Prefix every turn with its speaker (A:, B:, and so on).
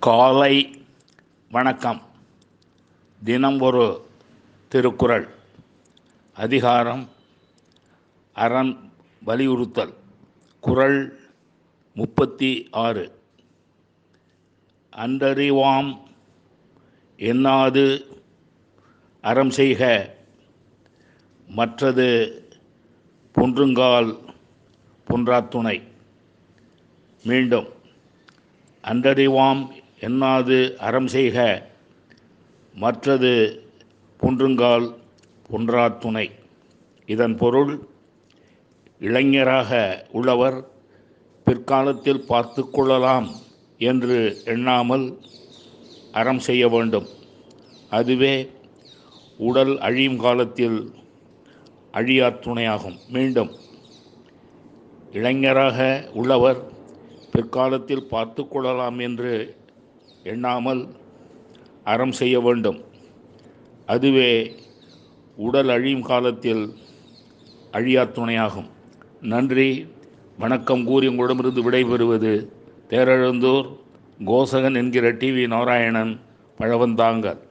A: காலை வணக்கம். தினம் ஒரு திருக்குறள். அதிகாரம் அறம் வலியுறுத்தல். குறள் முப்பத்தி ஆறு. அன்றறிவாம் எண்ணாது அறம் செய்க. மற்றது புன்றுங்கால் புன்றாத்துணை. மீண்டும் அன்றறிவாம் எண்ணாது அறம் செய்க மற்றது புன்றுங்கால் புன்றாத்துணை இதன் பொருள் இளைஞராக உள்ளவர் பிற்காலத்தில் பார்த்து கொள்ளலாம் என்று எண்ணாமல் அறம் செய்ய வேண்டும். அதுவே உடல் அழியும் காலத்தில் அழியா துணையாகும். மீண்டும் இளைஞராக உள்ளவர் பிற்காலத்தில் பார்த்து கொள்ளலாம் என்று எண்ணாமல் அறம் செய்ய வேண்டும். அதுவே உடல் அழியும் காலத்தில் அழியா துணையாகும். நன்றி. வணக்கம் கூறி உங்களிடமிருந்து விடைபெறுவது தேரெழுந்தூர் கோசகன் என்கிற டிவி நாராயணன் பழவந்தாங்கல்.